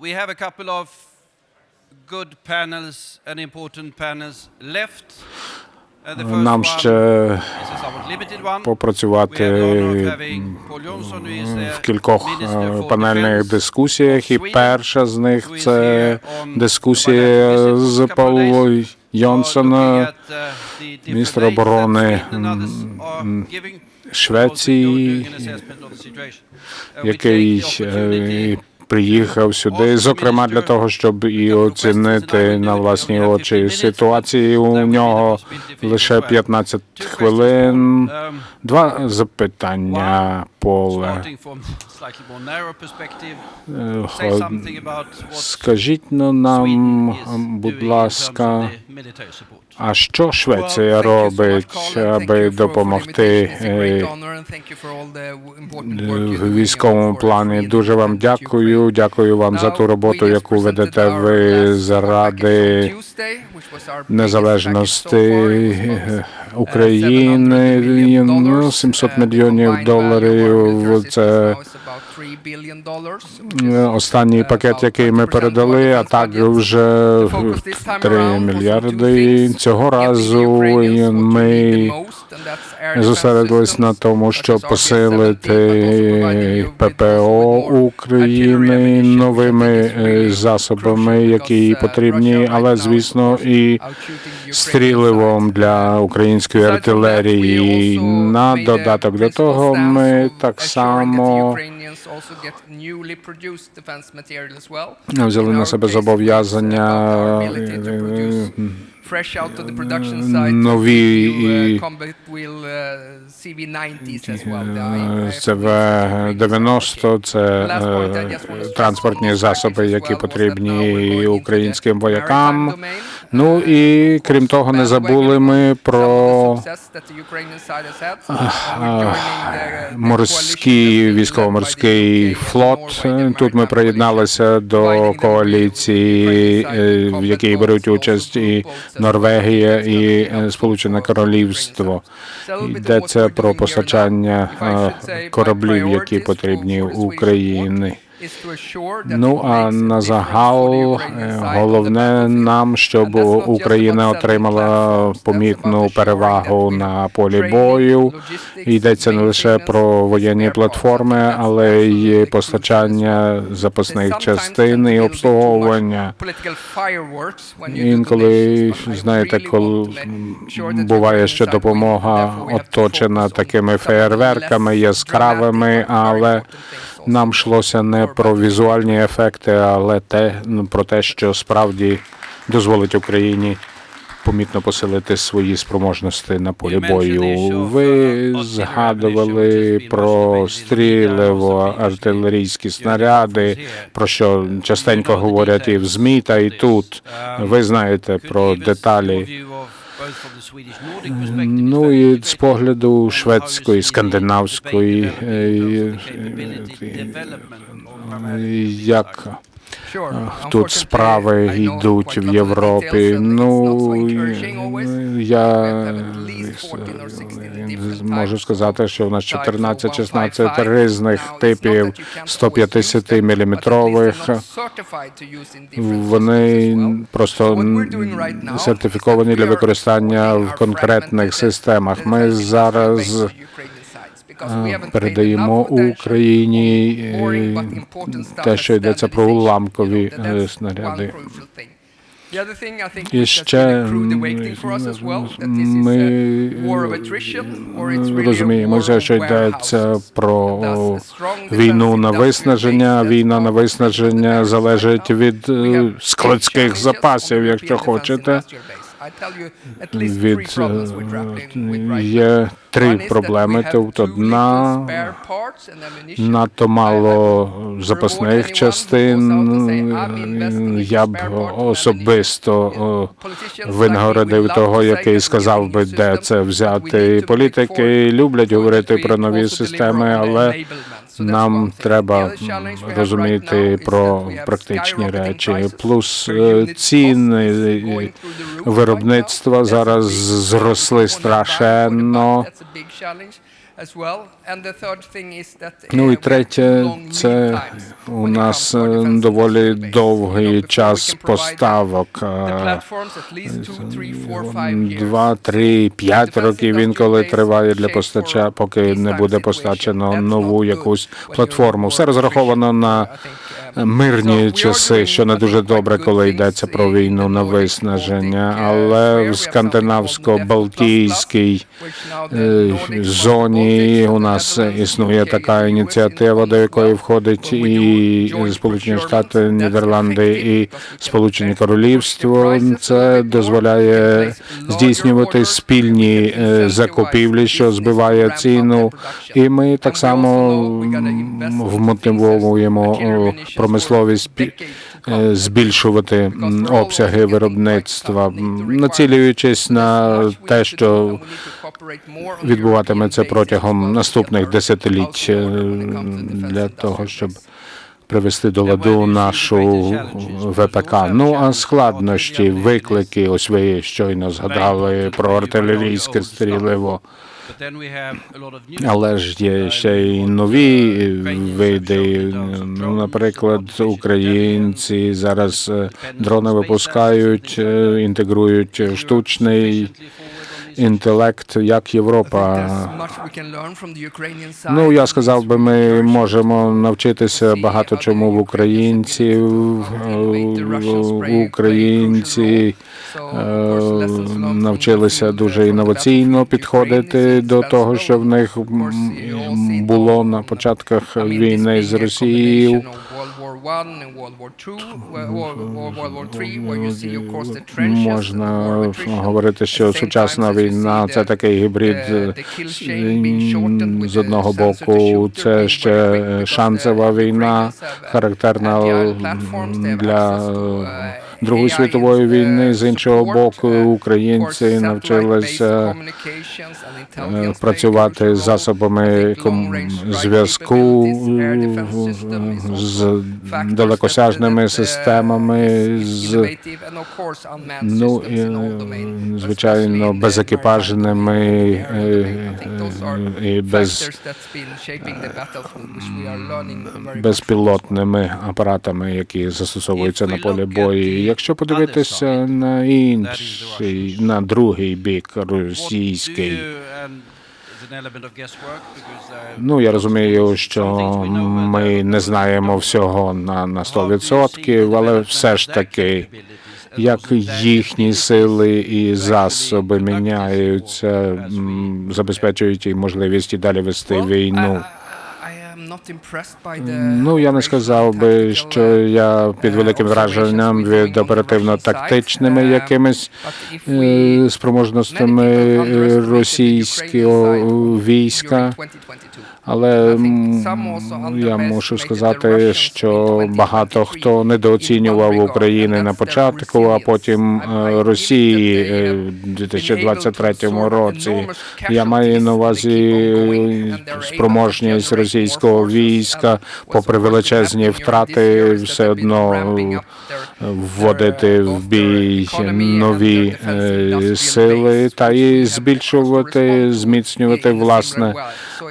we have a couple of good panels and important panels left. Uh, Нам ще попрацювати в кількох е, панельних дискусіях, і перша з них це дискусія з. So Йонсона, uh, міністра оборони, Швеції. Uh, який приїхав сюди, зокрема для того, щоб і оцінити на власні очі ситуацію. У нього лише 15 хвилин. Два запитання, Поле. Е, Скажіть ну, нам, будь ласка, а що Швеція робить, аби допомогти е, в військовому плані? Дуже вам дякую. Дякую вам за ту роботу, яку ведете ви заради незалежності. е, України. І, Ну, 700 мільйонів доларів. Це е, останній пакет, який ми передали, а так вже 3 мільярди. Цього разу ми зосередились на тому, щоб посилити ППО України новими е, засобами, які потрібні, але звісно і стріливом для української артилерії. На додаток до того, ми так само взяли на себе зобов'язання fresh out of the production site нові uh, і- combat wheel uh, CV90s as well. The I- Це В-90, це Last point, I е, just want to stress транспортні засоби, які потрібні українським воякам. Ну Uh, і крім того, не забули ми про the морський військово-морський флот. Тут ми приєдналися до коаліції, е, в якій беруть участь і Норвегія і е, Сполучене Королівство. Йдеться про постачання е, кораблів, які потрібні Україні. Ну а на загал е, головне нам, щоб Україна отримала помітну перевагу на полі бою. Йдеться не лише про воєнні платформи, але й постачання запасних частин і обслуговування. Інколи знаєте, коли буває, що допомога оточена такими феєрверками яскравими, але нам йшлося не про візуальні ефекти, але те ну, про те, що справді дозволить Україні помітно посилити свої спроможності на полі бою. Ви згадували про стріливо артилерійські снаряди, про що частенько говорять і в змі, та і тут. Ви знаєте про деталі. Ну і з погляду шведської, скандинавської, е, е, е, як тут справи йдуть в Європі. Ну я можу сказати, що в нас 14-16 різних типів 150 міліметрових. Вони просто сертифіковані для використання в конкретних системах. Ми зараз передаємо Україні е, те, що йдеться про уламкові е, снаряди. І ще ми розуміємо, що йдеться про війну на виснаження. Війна на виснаження залежить від е, складських запасів, якщо хочете. Від е, є три проблеми. Тут одна надто мало запасних частин. Я б особисто винагородив того, який сказав би, де це взяти. Політики люблять говорити про нові системи, але нам треба розуміти про практичні речі. Плюс е, ціни виробництва зараз зросли страшенно. Ну uh, і третє, це у нас е, доволі довгий час поставок. е, years. Два, три, п'ять років інколи триває для постача, поки не буде постачено нову якусь платформу. Все розраховано на мирні часи, що не дуже добре, коли йдеться про війну на виснаження. Але в скандинавсько-балтійській е, у нас існує така ініціатива, до якої входить і Сполучені Штати, Нідерланди і Сполучені Королівство. Це дозволяє здійснювати спільні е, закупівлі, що збиває ціну. І ми так само вмотивовуємо промисловість е, збільшувати обсяги виробництва, націлюючись на те, що відбуватиметься протягом наступних десятиліть е, для того, щоб привести до ладу нашу ВПК. Ну а складнощі, виклики, ось ви щойно згадали про артилерійське стріливо. Але ж є ще й нові види. Ну, наприклад, українці зараз е, дрони випускають, е, інтегрують штучний інтелект, як Європа. Ну, я сказав би, ми можемо навчитися багато чому в українців. Е, Українці е, навчилися дуже інноваційно підходити до того, що в них було на початках війни з Росією. Можна говорити, що сучасна війна це такий гібрид е, з одного боку. Це ще шансова війна, характерна для е, Другої світової війни. З іншого боку, українці навчилися е, працювати з засобами зв'язку е, з далекосяжними системами, з ну і, е, звичайно безекіпажними е, е, і без безпілотними апаратами, які застосовуються на полі бою. Якщо подивитися на інший, на другий бік російський. Ну, я розумію, що ми не знаємо всього на, на 100%, але все ж таки, як їхні сили і засоби міняються, забезпечують їм можливість і далі вести війну. Ну, я не сказав би, що я під великим враженням від оперативно-тактичними якимись е, спроможностями російського війська. Але я мушу сказати, що багато хто недооцінював України на початку, а потім е, Росії в 2023 році. Я маю на увазі спроможність російського війська, попри величезні втрати, все одно вводити в бій нові е, сили та і збільшувати, зміцнювати власне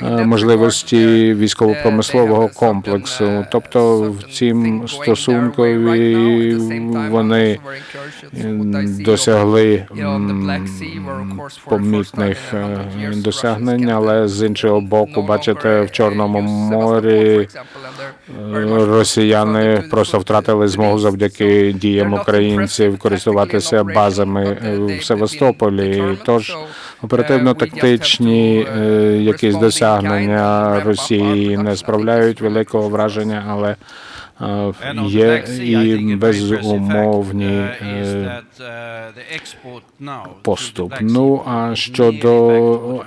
е, можливості військово-промислового комплексу. Тобто в цім стосункові вони досягли помітних е, досягнень, але з іншого боку, бачите, в Чорному морі е, росіяни просто втратили змогу завдяки діям українців користуватися базами е, в Севастополі. Тож оперативно-тактичні е, якісь досягнення Росії не справляють великого враження, але є і безумовні поступ. Ну а щодо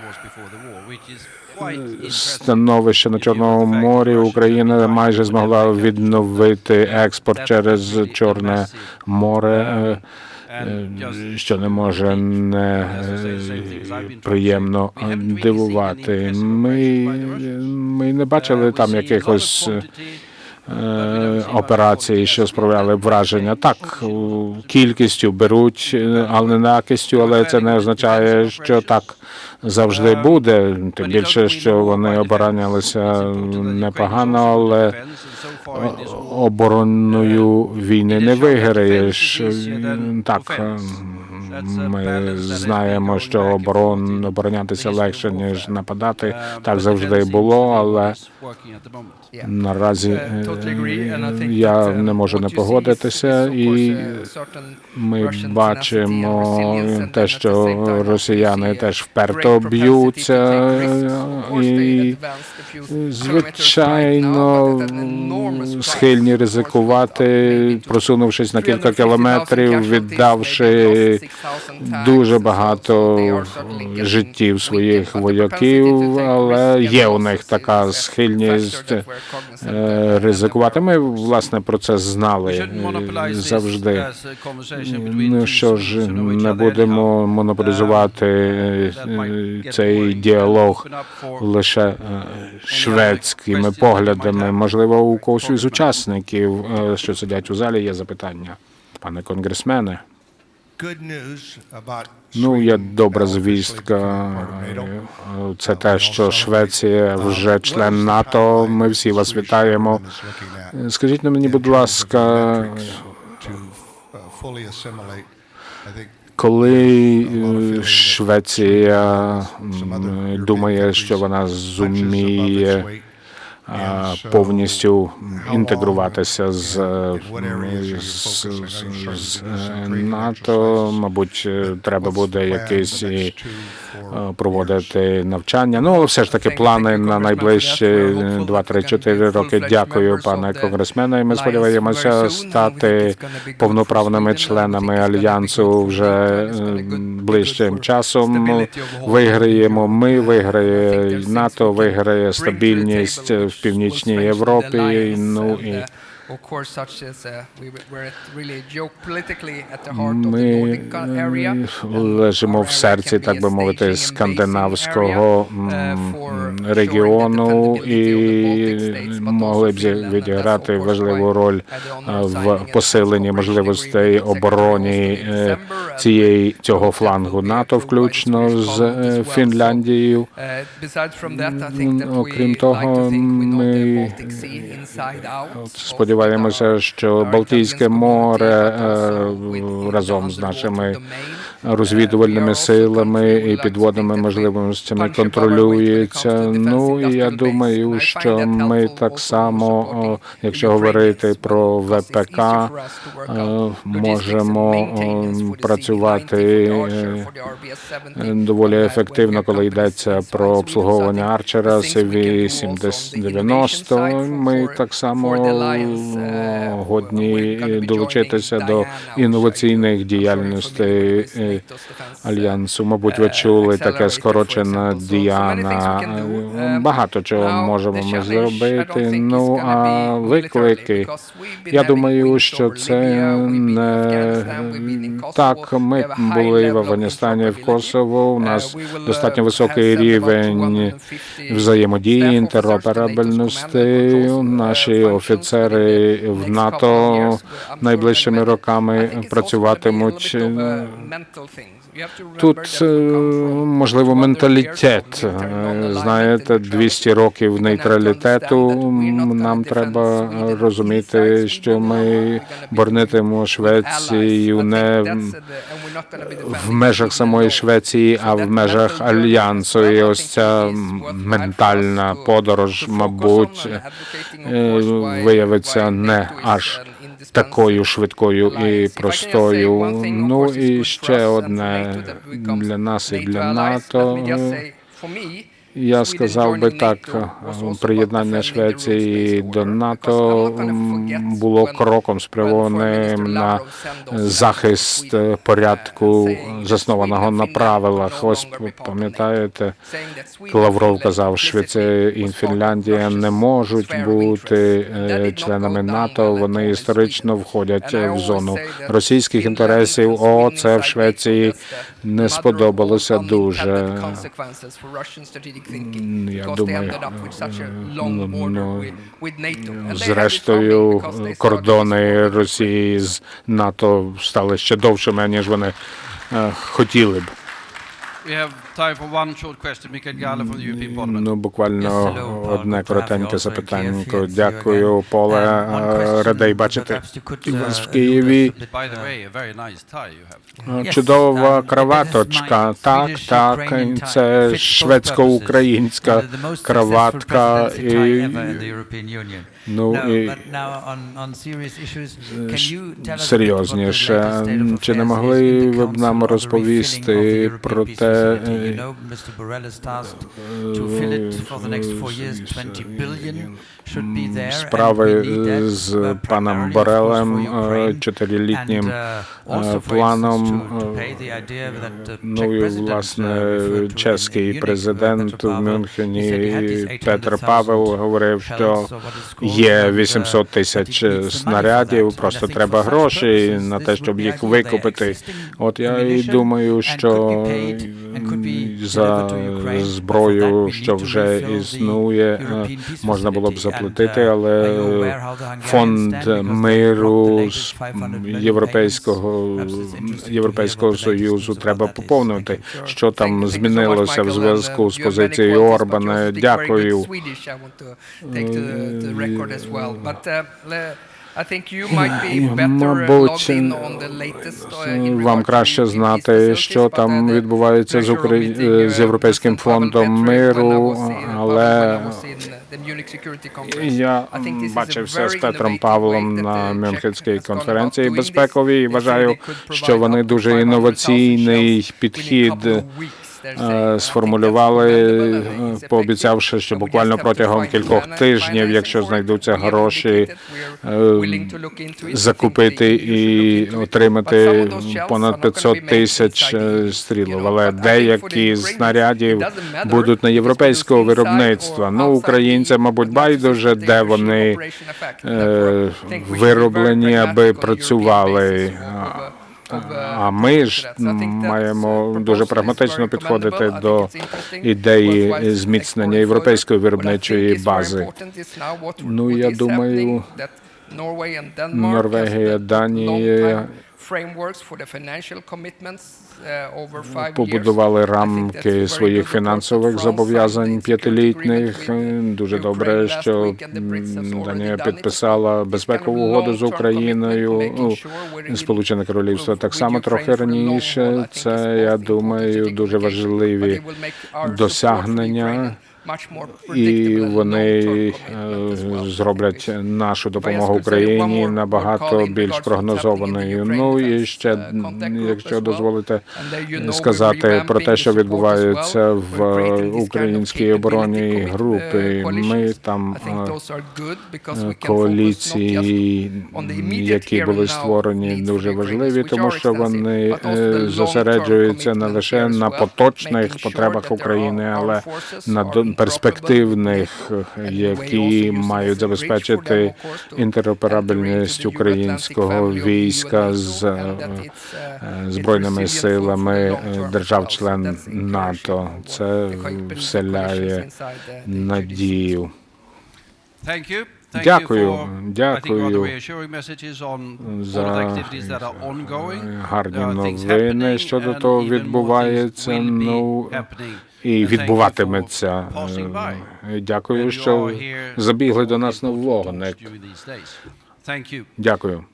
становище на Чорному морі Україна майже змогла відновити експорт через Чорне море, е, е, що не може не е, приємно дивувати. Ми, ми не бачили там якихось операції, що справляли враження. Так, кількістю беруть, е, але не якістю, але це не означає, що так завжди буде. Тим більше, що вони оборонялися непогано, але оборонною війни не виграєш. Так, е, ми знаємо, що оборон оборонятися легше ніж нападати. Так завжди було, але наразі Uh, е, я uh, не можу не погодитися, і uh, ми бачимо те, що росіяни теж вперто б'ються, і звичайно схильні ризикувати, просунувшись на кілька 350,000 кілометрів, віддавши maybe lost 6,000 tanks, дуже багато життів своїх вояків, але є у них така схильність е, ризикувати. Ми власне про це знали завжди. Ну що ж, не будемо монополізувати е, е, цей діалог лише шведськими поглядами. Можливо, у когось із учасників, що сидять у залі, є запитання. Пане конгресмене, ну є добра звістка. е, Це те, що Швеція вже член НАТО. Ми всі вас вітаємо. Е, Скажіть на мені, будь ласка, коли е, Швеція думає, що вона зуміє повністю інтегруватися з, з, з, НАТО, мабуть, треба буде якийсь і проводити навчання. Ну, але все ж таки плани на найближчі 2-3-4 роки. Дякую, пане конгресмене. І ми сподіваємося стати повноправними членами альянсу вже ближчим часом. Виграємо ми, виграє НАТО, виграє стабільність північній Європі. Ну і Of course, such as uh, we we're at really geopolitically at the heart of the Nordic area. лежимо в серці, так би мовити, скандинавського регіону і могли б відіграти важливу роль е, в посиленні можливостей обороні е, цієї цього флангу НАТО, включно з е, Фінляндією. Окрім того, ми сподіваємося, що Балтійське море е, разом з нашими розвідувальними силами і підводними можливостями контролюється. Ну і я думаю, що ми так само, якщо говорити про ВПК, можемо працювати доволі ефективно, коли йдеться про обслуговування Арчера CV-90. Ми так само годні долучитися до інноваційних діяльностей е, альянсу. Мабуть, ви чули таке скорочена Діана. Багато чого можемо ми зробити. Ну а виклики. Я думаю, що це не так. Ми були в Афганістані, в Косово. У нас достатньо високий рівень взаємодії, інтероперабельності. Наші офіцери в НАТО найближчими роками працюватимуть. Тут е, можливо менталітет. Е, Знаєте, 200 років нейтралітету. Нам треба розуміти, що ми боронитимемо Швецію не в межах самої Швеції, а в межах альянсу. І ось ця ментальна подорож, мабуть, е, виявиться не аж такою швидкою і простою. Ну і ще одне для нас і для НАТО. Я сказав би так, приєднання Швеції до НАТО було кроком спрямованим на захист порядку, заснованого на правилах. Ось пам'ятаєте, Лавров казав, Швеція і Фінляндія не можуть бути е, членами НАТО. Вони історично входять в зону російських інтересів. О, це в Швеції не сподобалося дуже я mm, думаю, е, ну, ну зрештою кордони Росії з НАТО стали ще довшими, ніж вони е, хотіли б. We have time for one short question. Michael Gala from the European mm, Parliament. Ну, буквально одне коротеньке запитання. Дякую, Поле. Um, е, Радий uh, бачити вас в Києві. Е, чудова um, кроваточка. Так, так, це шведсько-українська краватка. Ну, серйозніше. Чи не могли ви б нам розповісти про те, справи з паном Борелем, чотирилітнім планом? Ну і власне чеський президент в Мюнхені Петр Павел говорив, що Є 800 тисяч снарядів, просто треба гроші на те, щоб їх викупити. От я і думаю, що за зброю, що вже існує, е, можна було б заплатити, але фонд миру з європейського європейського союзу треба поповнити. Що там змінилося в зв'язку з позицією Орбана? Дякую. Мабуть, вам краще знати, що там відбувається з Украї... з Європейським фондом миру, але я бачився з Петром Павлом на Мюнхенській конференції безпековій. і Вважаю, що вони дуже інноваційний підхід. Е, сформулювали, е, пообіцявши, що буквально протягом кількох тижнів, якщо знайдуться гроші, е, закупити і отримати понад 500 тисяч стрілів. Але деякі снарядів будуть на європейського виробництва. Ну українцям, мабуть, байдуже, де вони вироблені, аби працювали. А ми ж маємо дуже прагматично підходити до ідеї зміцнення європейської виробничої бази. Ну я думаю, Норвегія, Данія побудували рамки своїх фінансових зобов'язань п'ятилітніх. Дуже добре, що Данія підписала безпекову угоду з Україною. Ну, Сполучене Королівство так само трохи раніше. Це я думаю, дуже важливі досягнення і вони е, зроблять нашу допомогу Україні набагато більш прогнозованою. Ну і ще якщо дозволите сказати про те, що відбувається в українській оборонній групі. Ми там е, коаліції, які були створені, дуже важливі, тому що вони е, зосереджуються не лише на поточних потребах України, але на перспективних, які мають забезпечити інтероперабельність українського війська з е, збройними силами держав-член НАТО. Це вселяє надію. Thank. Дякую, дякую за е, гарні новини щодо того відбувається. Ну і відбуватиметься. Е, е, дякую, що забігли до нас на вогник. Дякую.